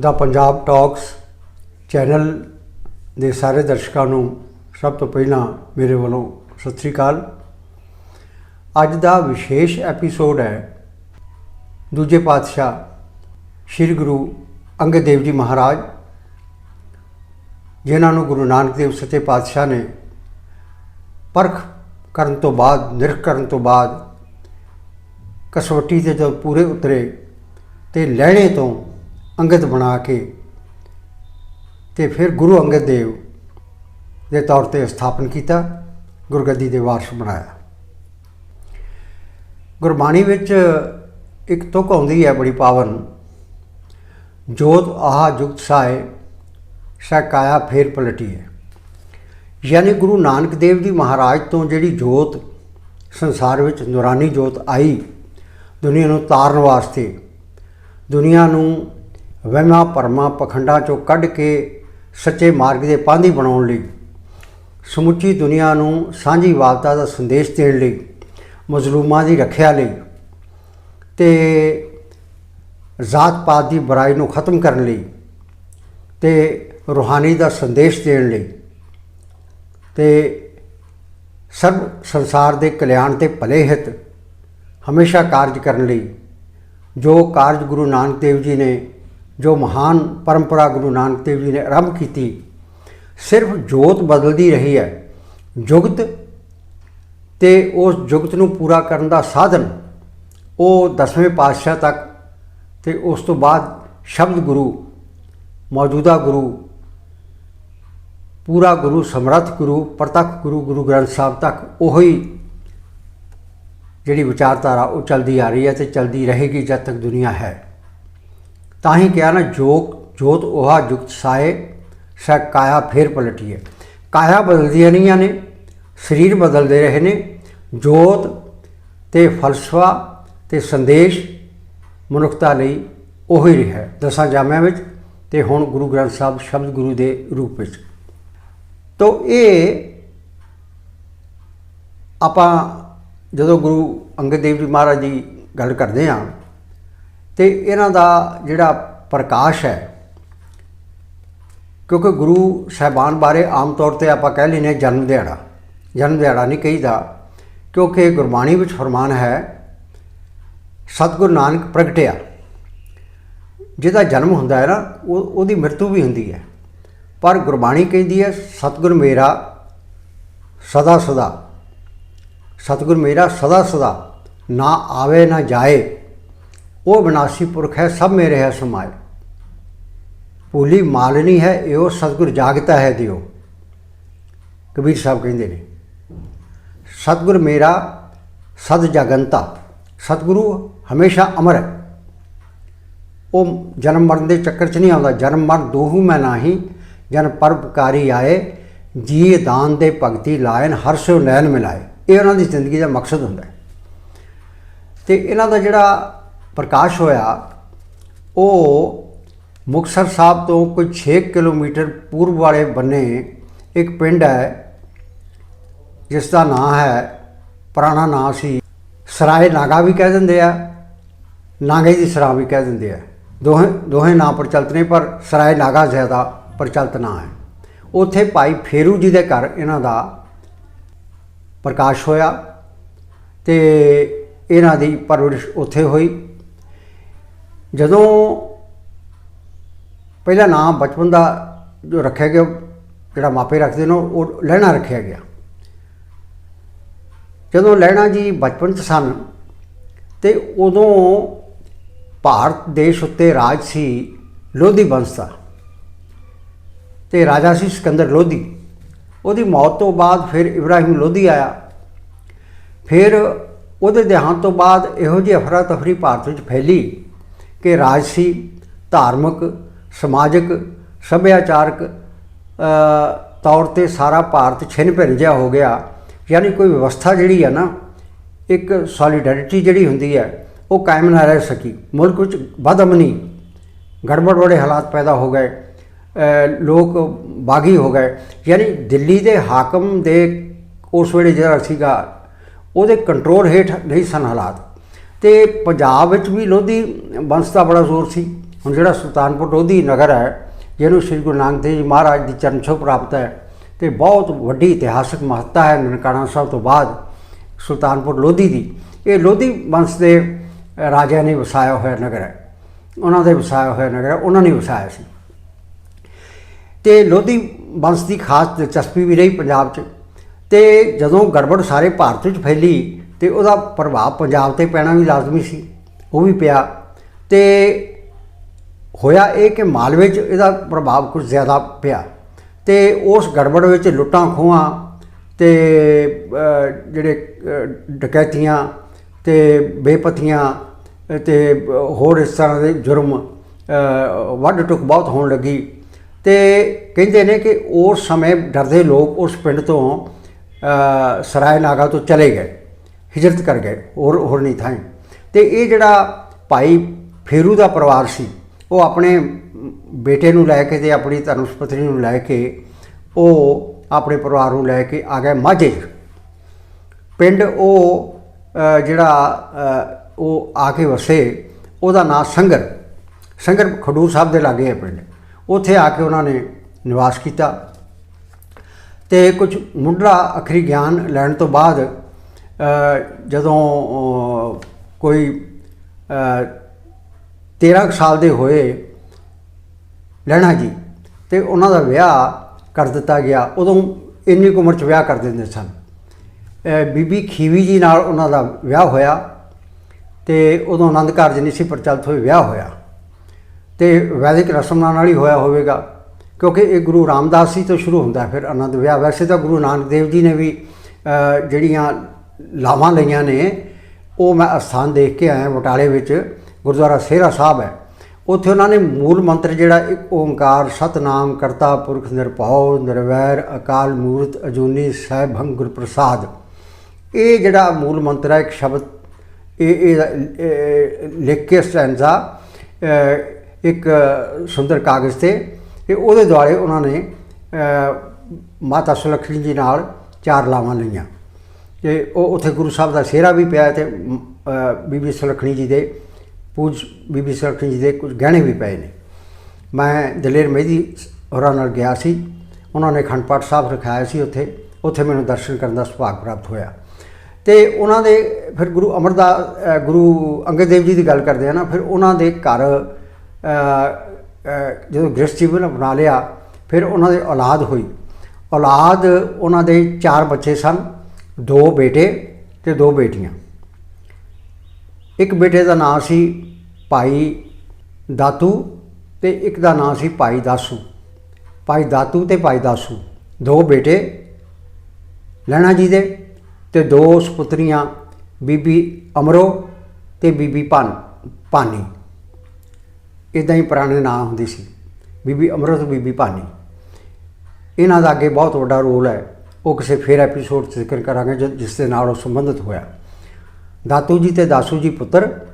ਦਾ Punjab talks channel ਦੇ ਸਾਰੇ ਦਰਸ਼ਕਾਂ ਨੂੰ ਸਭ ਤੋਂ ਪਹਿਲਾਂ ਮੇਰੇ ਵੱਲੋਂ ਸਤਿ ਸ੍ਰੀ ਅਕਾਲ। ਅੱਜ ਦਾ ਵਿਸ਼ੇਸ਼ ਐਪੀਸੋਡ ਹੈ ਦੂਜੇ ਪਾਤਸ਼ਾਹ ਸ੍ਰੀ ਗੁਰੂ ਅੰਗਦ ਦੇਵ ਜੀ ਮਹਾਰਾਜ, ਜਿਨ੍ਹਾਂ ਨੂੰ ਗੁਰੂ ਨਾਨਕ ਦੇਵ ਸੱਚੇ ਪਾਤਸ਼ਾਹ ਨੇ ਪਰਖ ਕਰਨ ਤੋਂ ਬਾਅਦ, ਨਿਰਖ ਕਰਨ ਤੋਂ ਬਾਅਦ ਕਸਵੱਟੀ ਤੇ ਜਦ ਪੂਰੇ ਉਤਰੇ ਤੇ ਲਹਿਣੇ ਤੋਂ ਅੰਗਦ ਬਣਾ ਕੇ ਤੇ ਫਿਰ ਗੁਰੂ ਅੰਗਦ ਦੇਵ ਦੇ ਤੌਰ ਤੇ ਸਥਾਪਨ ਕੀਤਾ ਗੁਰਗੱਦੀ ਦੇ ਵਾਰਸ ਬਣਾਇਆ। ਗੁਰਬਾਣੀ ਵਿੱਚ ਇੱਕ ਤੁਕ ਆਉਂਦੀ ਹੈ ਬੜੀ ਪਾਵਨ, ਜੋਤ ਆਹ ਜੁਗਤ ਸਾਏ ਸਾ ਫੇਰ ਪਲਟੀ ਹੈ। ਯਾਨੀ ਗੁਰੂ ਨਾਨਕ ਦੇਵ ਜੀ ਮਹਾਰਾਜ ਤੋਂ ਜਿਹੜੀ ਜੋਤ, ਸੰਸਾਰ ਵਿੱਚ ਨੂਰਾਨੀ ਜੋਤ ਆਈ, ਦੁਨੀਆ ਨੂੰ ਤਾਰਨ ਵਾਸਤੇ, ਦੁਨੀਆ ਨੂੰ ਵਹਿਮਾਂ ਭਰਮਾਂ ਪਖੰਡਾਂ ਚੋਂ ਕੱਢ ਕੇ ਸੱਚੇ ਮਾਰਗ ਦੇ ਪਾਂਧੀ ਬਣਾਉਣ ਲਈ, ਸਮੁੱਚੀ ਦੁਨੀਆ ਨੂੰ ਸਾਂਝੀ ਵਾਲਤਾ ਦਾ ਸੰਦੇਸ਼ ਦੇਣ ਲਈ, ਮਜ਼ਲੂਮਾਂ ਦੀ ਰੱਖਿਆ ਲਈ ਤੇ ਜ਼ਾਤ ਪਾਤ ਦੀ ਬੁਰਾਈ ਨੂੰ ਖਤਮ ਕਰਨ ਲਈ ਤੇ ਰੂਹਾਨੀ ਦਾ ਸੰਦੇਸ਼ ਦੇਣ ਲਈ ਤੇ ਸਰਬ ਸੰਸਾਰ ਦੇ ਕਲਿਆਣ ਤੇ ਭਲੇ ਹਿੱਤ ਹਮੇਸ਼ਾ ਕਾਰਜ ਕਰਨ ਲਈ, ਜੋ ਕਾਰਜ ਗੁਰੂ ਨਾਨਕ ਦੇਵ ਜੀ ਨੇ ਜੋ ਮਹਾਨ ਪਰੰਪਰਾ ਗੁਰੂ ਨਾਨਕ ਦੇਵ ਜੀ ਨੇ ਆਰੰਭ ਕੀਤੀ, ਸਿਰਫ ਜੋਤ ਬਦਲਦੀ ਰਹੀ ਹੈ। ਜੁਗਤ ਤੇ ਉਸ ਜੁਗਤ ਨੂੰ ਪੂਰਾ ਕਰਨ ਦਾ ਸਾਧਨ ਉਹ ਦਸਵੇਂ ਪਾਤਸ਼ਾਹ ਤੱਕ ਤੇ ਉਸ ਤੋਂ ਬਾਅਦ ਸ਼ਬਦ ਗੁਰੂ, ਮੌਜੂਦਾ ਗੁਰੂ, ਪੂਰਾ ਗੁਰੂ, ਸਮਰੱਥ ਗੁਰੂ, ਪ੍ਰਤੱਖ ਗੁਰੂ ਗੁਰੂ ਗ੍ਰੰਥ ਸਾਹਿਬ ਤੱਕ ਉਹੀ ਜਿਹੜੀ ਵਿਚਾਰਧਾਰਾ ਉਹ ਚਲਦੀ ਆ ਰਹੀ ਹੈ ਤੇ ਚਲਦੀ ਰਹੇਗੀ ਜਦ ਤੱਕ ਦੁਨੀਆ ਹੈ। ਤਾਂ ਹੀ ਕਿਹਾ ਨਾ ਜੋਤ ਜੋਤ ਉਹਾ ਜੁਗਤ ਸਾਏ ਸਾ ਕਾਇਆ ਫੇਰ ਪਲਟੀ ਕਾਇਆ ਬਦਲਦੀਆਂ ਰਹੀਆਂ ਨੇ, ਸਰੀਰ ਬਦਲਦੇ ਰਹੇ ਨੇ। ਜੋਤ ਤੇ ਫਲਸਫਾ ਤੇ ਸੰਦੇਸ਼ ਮਨੁੱਖਤਾ ਲਈ ਉਹੀ ਰਿਹਾ ਦਸਾਂ ਜਾਮਿਆਂ ਵਿੱਚ ਤੇ ਹੁਣ ਗੁਰੂ ਗ੍ਰੰਥ ਸਾਹਿਬ ਸ਼ਬਦ ਗੁਰੂ ਦੇ ਰੂਪ ਵਿੱਚ। ਤੋ ਇਹ ਆਪਾਂ ਜਦੋਂ ਗੁਰੂ ਅੰਗਦ ਦੇਵ ਜੀ ਮਹਾਰਾਜ ਦੀ ਗੱਲ ਕਰਦੇ ਹਾਂ ਤੇ ਇਹਨਾਂ ਦਾ ਜਿਹੜਾ ਪ੍ਰਕਾਸ਼ ਹੈ, ਕਿਉਂਕਿ ਗੁਰੂ ਸਾਹਿਬਾਨ ਬਾਰੇ ਆਮ ਤੌਰ ਤੇ ਆਪਾਂ ਕਹਿ ਲੈਨੇ ਜਨਮ ਦਿਹਾੜਾ ਜਨਮ ਦਿਹਾੜਾ ਨਹੀਂ ਕਹੀਦਾ, ਕਿਉਂਕਿ ਗੁਰਬਾਣੀ ਵਿੱਚ ਫਰਮਾਨ ਹੈ, ਸਤਿਗੁਰੂ ਨਾਨਕ ਪ੍ਰਗਟਿਆ। ਜਿਹਦਾ ਜਨਮ ਹੁੰਦਾ ਹੈ ਨਾ, ਉਹ, ਉਹਦੀ ਮਰਤੂ ਵੀ ਹੁੰਦੀ ਹੈ। ਪਰ ਗੁਰਬਾਣੀ ਕਹਿੰਦੀ ਹੈ, ਸਤਿਗੁਰ ਮੇਰਾ ਸਦਾ ਸਦਾ, ਸਤਿਗੁਰ ਮੇਰਾ ਸਦਾ ਸਦਾ ਨਾ ਆਵੇ ਨਾ ਜਾਏ। ਉਹ ਵਿਨਾਸ਼ੀ ਪੁਰਖ ਹੈ, ਸਭ ਮੇਰੇ ਹੈ ਸਮਾਏ। ਭੂਲੀ ਮਾਲਨੀ ਹੈ, ਇਹੋ ਸਤਿਗੁਰ ਜਾਗਤਾ ਹੈ ਦਿਓ। ਕਬੀਰ ਸਾਹਿਬ ਕਹਿੰਦੇ ਨੇ, ਸਤਿਗੁਰ ਮੇਰਾ ਸਦ ਜਗੰਤਾ, ਸਤਿਗੁਰੂ ਹਮੇਸ਼ਾ ਅਮਰ ਹੈ। ਉਹ ਜਨਮ ਮਰਨ ਦੇ ਚੱਕਰ 'ਚ ਨਹੀਂ ਆਉਂਦਾ, ਜਨਮ ਮਰਨ ਦੋਹੂ ਮੈਂ ਨਾਹੀ, ਜਨ ਪਰਪਕਾਰੀ ਆਏ ਜੀ ਦਾਨ ਦੇ ਭਗਤੀ ਲਾਇਨ, ਹਰ ਸੋ ਨੈਣ ਮਿਲਾਏ। ਇਹ ਉਹਨਾਂ ਦੀ ਜ਼ਿੰਦਗੀ ਦਾ ਮਕਸਦ ਹੁੰਦਾ ਹੈ। ਤੇ ਇਹਨਾਂ ਦਾ ਜਿਹੜਾ ਪ੍ਰਕਾਸ਼ ਹੋਇਆ, ਉਹ ਮੁਕਤਸਰ ਸਾਹਿਬ ਤੋਂ ਕੋਈ 6 ਕਿਲੋਮੀਟਰ ਪੂਰਬ ਵਾਲੇ ਬੰਨੇ ਇੱਕ ਪਿੰਡ ਹੈ, ਜਿਸ ਦਾ ਨਾਂ ਹੈ, ਪੁਰਾਣਾ ਨਾਂ ਸੀ ਸਰਾਏ ਨਾਗਾ ਵੀ ਕਹਿ ਦਿੰਦੇ ਆ, ਨਾਗੇ ਦੀ ਸਰਾ ਵੀ ਕਹਿ ਦਿੰਦੇ ਆ। ਦੋਹੇ ਦੋਹੇ ਨਾਂ ਪ੍ਰਚਲਿਤ ਨੇ, ਪਰ ਸਰਾਏ ਨਾਗਾ ਜ਼ਿਆਦਾ ਪ੍ਰਚਲਿਤ ਨਾਂ ਹੈ। ਉੱਥੇ ਭਾਈ ਫੇਰੂ ਜੀ ਦੇ ਘਰ ਇਹਨਾਂ ਦਾ ਪ੍ਰਕਾਸ਼ ਹੋਇਆ ਤੇ ਇਹਨਾਂ ਦੀ ਪਰਵਰਿਸ਼ ਉੱਥੇ ਹੋਈ। ਜਦੋਂ ਪਹਿਲਾ ਨਾਮ ਬਚਪਨ ਦਾ ਜੋ ਰੱਖਿਆ ਗਿਆ, ਜਿਹੜਾ ਮਾਪੇ ਰੱਖਦੇ ਨੇ, ਉਹ ਲਹਿਣਾ ਰੱਖਿਆ ਗਿਆ। ਜਦੋਂ ਲਹਿਣਾ ਜੀ ਬਚਪਨ 'ਚ ਸਨ ਤੇ ਉਦੋਂ ਭਾਰਤ ਦੇਸ਼ ਉੱਤੇ ਰਾਜ ਸੀ ਲੋਧੀ ਵੰਸ਼ ਦਾ ਤੇ ਰਾਜਾ ਸੀ ਸਿਕੰਦਰ ਲੋਧੀ। ਉਹਦੀ ਮੌਤ ਤੋਂ ਬਾਅਦ ਫਿਰ ਇਬਰਾਹਿਮ ਲੋਧੀ ਆਇਆ। ਫਿਰ ਉਹਦੇ ਦੇਹਾਂਤ ਤੋਂ ਬਾਅਦ ਇਹੋ ਜਿਹੀ ਅਫਰਾ ਤਫਰੀ ਭਾਰਤ ਵਿੱਚ ਫੈਲੀ। ਕਿ ਰਾਜਸੀ, ਧਾਰਮਿਕ, ਸਮਾਜਿਕ, ਸੱਭਿਆਚਾਰਕ ਤੌਰ ਤੇ ਸਾਰਾ ਭਾਰਤ ਛਿਨ ਭਿੰਨ ਜਿਹਾ ਹੋ ਗਿਆ। ਯਾਨੀ ਕੋਈ ਵਿਵਸਥਾ ਜਿਹੜੀ ਆ ਨਾ, ਇੱਕ ਸੋਲੀਡੈਰਿਟੀ ਜਿਹੜੀ ਹੁੰਦੀ ਹੈ ਉਹ ਕਾਇਮ ਨਾ ਰਹਿ ਸਕੀ। ਮੁਲਕ ਵਿੱਚ ਬਦਅਮਨੀ, ਗੜਬੜ ਵਾਲੇ ਹਾਲਾਤ ਪੈਦਾ ਹੋ ਗਏ ਲੋਕ ਬਾਗੀ ਹੋ ਗਏ। ਯਾਨੀ ਦਿੱਲੀ ਦੇ ਹਾਕਮ ਦੇ ਉਸ ਵੇਲੇ ਜਿਹੜਾ ਸੀਗਾ, ਉਹਦੇ ਕੰਟਰੋਲ ਹੇਠ ਨਹੀਂ ਸਨ ਹਾਲਾਤ। ਤੇ ਪੰਜਾਬ ਵਿੱਚ ਵੀ ਲੋਧੀ ਵੰਸ਼ ਦਾ ਬੜਾ ਜ਼ੋਰ ਸੀ। ਹੁਣ ਜਿਹੜਾ ਸੁਲਤਾਨਪੁਰ ਲੋਧੀ ਨਗਰ ਹੈ ਜਿਹਨੂੰ ਸ੍ਰੀ ਗੁਰੂ ਨਾਨਕ ਦੇਵ ਜੀ ਮਹਾਰਾਜ ਦੀ ਚਰਨ ਛੋਹ ਪ੍ਰਾਪਤ ਹੈ ਤੇ ਬਹੁਤ ਵੱਡੀ ਇਤਿਹਾਸਕ ਮਹੱਤਤਾ ਹੈ ਨਨਕਾਣਾ ਸਾਹਿਬ ਤੋਂ ਬਾਅਦ ਸੁਲਤਾਨਪੁਰ ਲੋਧੀ ਦੀ। ਇਹ ਲੋਧੀ ਵੰਸ਼ ਦੇ ਅ, ਰਾਜਿਆਂ ਨੇ ਵਸਾਇਆ ਹੋਇਆ ਨਗਰ ਹੈ। ਉਹਨਾਂ ਦੇ ਵਸਾਇਆ ਹੋਇਆ ਨਗਰ ਹੈ ਉਹਨਾਂ ਨੇ ਵਸਾਇਆ ਸੀ। ਤੇ ਲੋਧੀ ਵੰਸ਼ ਦੀ ਖਾਸ ਦਿਲਚਸਪੀ ਵੀ ਰਹੀ ਪੰਜਾਬ 'ਚ। ਤੇ ਜਦੋਂ ਗੜਬੜ ਸਾਰੇ ਭਾਰਤ ਵਿੱਚ ਫੈਲੀ ਤੇ ਉਹਦਾ ਪ੍ਰਭਾਵ ਪੰਜਾਬ ਤੇ ਪੈਣਾ ਵੀ ਲਾਜ਼ਮੀ ਸੀ ਉਹ ਵੀ ਪਿਆ। ਤੇ ਹੋਇਆ ਇਹ ਕਿ ਮਾਲਵੇ 'ਚ ਇਹਦਾ ਪ੍ਰਭਾਵ ਕੁਝ ਜ਼ਿਆਦਾ ਪਿਆ। ਤੇ ਉਸ ਗੜਬੜ ਵਿੱਚ ਲੁੱਟਾਂ ਖੋਹਾਂ ਤੇ ਜਿਹੜੇ ਅ, ਡਕੈਤੀਆਂ ਤੇ ਬੇਪਤੀਆਂ ਤੇ ਹੋਰ ਇਸ ਤਰ੍ਹਾਂ ਦੇ ਜੁਰਮ ਅ, ਵੱਢ ਟੁੱਕ ਬਹੁਤ ਹੋਣ ਲੱਗੀ। ਤੇ ਕਹਿੰਦੇ ਨੇ ਕਿ ਉਸ ਸਮੇਂ ਡਰਦੇ ਲੋਕ ਉਸ ਪਿੰਡ ਤੋਂ ਅ, ਸਰਾਏ ਨਾਗਾ ਤੋਂ ਚਲੇ ਗਏ। ਹਿਜਰਤ ਕਰ ਗਏ, ਹੋਰ ਹੋਰ ਨਹੀਂ ਥਾਂ ਤੇ ਇਹ ਜਿਹੜਾ ਭਾਈ ਫੇਰੂ ਦਾ ਪਰਿਵਾਰ ਸੀ, ਉਹ ਆਪਣੇ ਬੇਟੇ ਨੂੰ ਲੈ ਕੇ ਤੇ ਆਪਣੀ ਧਰਮ ਪਤਨੀ ਨੂੰ ਲੈ ਕੇ ਉਹ ਆਪਣੇ ਪਰਿਵਾਰ ਨੂੰ ਲੈ ਕੇ ਆ ਗਏ ਮਾਝੇ ਪਿੰਡ ਉਹ ਜਿਹੜਾ ਉਹ ਆ ਕੇ ਵਸੇ, ਉਹਦਾ ਨਾਂ ਸੰਗਰ ਸੰਗਰ ਖਡੂਰ ਸਾਹਿਬ ਦੇ ਲਾਗੇ ਹੈ ਪਿੰਡ। ਉੱਥੇ ਆ ਕੇ ਉਹਨਾਂ ਨੇ ਨਿਵਾਸ ਕੀਤਾ। ਤੇ ਕੁਝ ਮੁੱਢਲਾ ਅਖਰੀ ਗਿਆਨ ਲੈਣ ਤੋਂ ਬਾਅਦ ਜਦੋਂ ਕੋਈ ਅ, 13 ਕੁ ਸਾਲ ਦੇ ਹੋਏ ਲੈਣਾ ਜੀ ਤੇ ਉਹਨਾਂ ਦਾ ਵਿਆਹ ਕਰ ਦਿੱਤਾ ਗਿਆ ਉਦੋਂ ਇੰਨੀ ਕੁ ਉਮਰ 'ਚ ਵਿਆਹ ਕਰ ਦਿੰਦੇ ਸਨ। ਬੀਬੀ ਖੀਵੀ ਜੀ ਨਾਲ ਉਹਨਾਂ ਦਾ ਵਿਆਹ ਹੋਇਆ ਤੇ ਉਦੋਂ ਆਨੰਦ ਕਾਰਜ ਨਹੀਂ ਸੀ ਪ੍ਰਚਲਿਤ ਹੋਏ ਵਿਆਹ ਹੋਇਆ। ਤੇ ਵੈਦਿਕ ਰਸਮਾਂ ਨਾਲ ਹੀ ਹੋਇਆ ਹੋਵੇਗਾ ਕਿਉਂਕਿ ਇਹ ਗੁਰੂ ਰਾਮਦਾਸ ਜੀ ਤੋਂ ਸ਼ੁਰੂ ਹੁੰਦਾ ਫਿਰ ਆਨੰਦ ਵਿਆਹ। ਵੈਸੇ ਤਾਂ ਗੁਰੂ ਨਾਨਕ ਦੇਵ ਜੀ ਨੇ ਵੀ ਜਿਹੜੀਆਂ ਲਾਵਾਂ ਲਈਆਂ ਨੇ। ਉਹ ਮੈਂ ਅਸਥਾਨ ਦੇਖ ਕੇ ਆਇਆ ਬਟਾਲੇ ਵਿੱਚ ਗੁਰਦੁਆਰਾ ਸੇਰਾ ਸਾਹਿਬ ਹੈ। ਉੱਥੇ ਉਹਨਾਂ ਨੇ ਮੂਲ ਮੰਤਰ ਜਿਹੜਾ ਇੱਕ ਓੰਕਾਰ ਸਤਨਾਮ ਕਰਤਾ ਪੁਰਖ ਨਿਰਭਉ ਨਿਰਵੈਰ ਅਕਾਲ ਮੂਰਤ ਅਜੂਨੀ ਸਹਿਬੰ ਗੁਰ ਪ੍ਰਸਾਦ ਇਹ ਜਿਹੜਾ ਮੂਲ ਮੰਤਰ ਹੈ ਇੱਕ ਸ਼ਬਦ ਇਹ ਇਹ ਲਿਖ ਕੇ ਸਟੈਂਜ਼ਾ ਅ, ਇੱਕ ਸੁੰਦਰ ਕਾਗਜ਼ ਤੇ ਤੇ ਉਹਦੇ ਦੁਆਲੇ ਉਹਨਾਂ ਨੇ ਮਾਤਾ ਸੁਲੱਖਣੀ ਜੀ ਨਾਲ ਚਾਰ ਲਾਵਾਂ ਲਈਆਂ। ਤੇ ਉਹ ਉੱਥੇ ਗੁਰੂ ਸਾਹਿਬ ਦਾ ਸਿਹਰਾ ਵੀ ਪਿਆ ਤੇ ਬੀਬੀ ਸੁਲੱਖਣੀ ਜੀ ਦੇ ਪੂਜ, ਬੀਬੀ ਸੁਲੱਖਣੀ ਜੀ ਦੇ ਕੁਝ ਗਹਿਣੇ ਵੀ ਪਏ ਨੇ। ਮੈਂ ਦਲੇਰ ਮਹਿਦੀ ਹੋਰਾਂ ਨਾਲ ਗਿਆ ਸੀ। ਉਹਨਾਂ ਨੇ ਖੰਡ ਪਾਠ ਸਾਹਿਬ ਰਖਾਇਆ ਸੀ ਉੱਥੇ। ਉੱਥੇ ਮੈਨੂੰ ਦਰਸ਼ਨ ਕਰਨ ਦਾ ਸੁਭਾਗ ਪ੍ਰਾਪਤ ਹੋਇਆ। ਤੇ ਉਹਨਾਂ ਦੇ ਫਿਰ ਗੁਰੂ ਅਮਰਦਾਸ ਗੁਰੂ ਅੰਗਦ ਦੇਵ ਜੀ ਦੀ ਗੱਲ ਕਰਦੇ ਆ ਨਾ, ਫਿਰ ਉਹਨਾਂ ਦੇ ਘਰ ਜਦੋਂ ਗ੍ਰਸਥ ਜੀਵਨ ਅਪਣਾ ਲਿਆ, ਫਿਰ ਉਹਨਾਂ ਦੇ ਔਲਾਦ ਹੋਈ। ਔਲਾਦ ਉਹਨਾਂ ਦੇ ਚਾਰ ਬੱਚੇ ਸਨ। ਦੋ ਬੇਟੇ ਤੇ ਦੋ ਬੇਟੀਆਂ। ਇੱਕ ਬੇਟੇ ਦਾ ਨਾਂ ਸੀ ਭਾਈ ਦਾਤੂ ਤੇ ਇੱਕ ਦਾ ਨਾਂ ਸੀ ਭਾਈ ਦਾਸੂ। ਭਾਈ ਦਾਤੂ ਤੇ ਭਾਈ ਦਾਸੂ। ਦੋ ਬੇਟੇ ਲੈਣਾ ਜੀ ਦੇ ਤੇ ਦੋ ਸੁਪੁੱਤਰੀਆਂ, ਬੀਬੀ ਅਮਰੋ ਤੇ ਬੀਬੀ ਪਾਨ ਪਾਨੀ ਇਦਾਂ ਹੀ ਪੁਰਾਣੇ ਨਾਂ ਹੁੰਦੇ ਸੀ, ਬੀਬੀ ਅਮਰੋ ਤੇ ਬੀਬੀ ਪਾਨੀ ਇਹਨਾਂ ਦਾ ਅੱਗੇ ਬਹੁਤ ਵੱਡਾ ਰੋਲ ਹੈ। ਉਹ ਕਿਸੇ ਫੇਰ ਐਪੀਸੋਡ 'ਚ ਜ਼ਿਕਰ ਕਰਾਂਗੇ ਜਿ- ਜਿਸ ਦੇ ਨਾਲ ਉਹ ਸੰਬੰਧਿਤ ਹੋਇਆ। ਦਾਤੂ ਜੀ ਤੇ ਦਾਸੂ ਜੀ ਪੁੱਤਰ,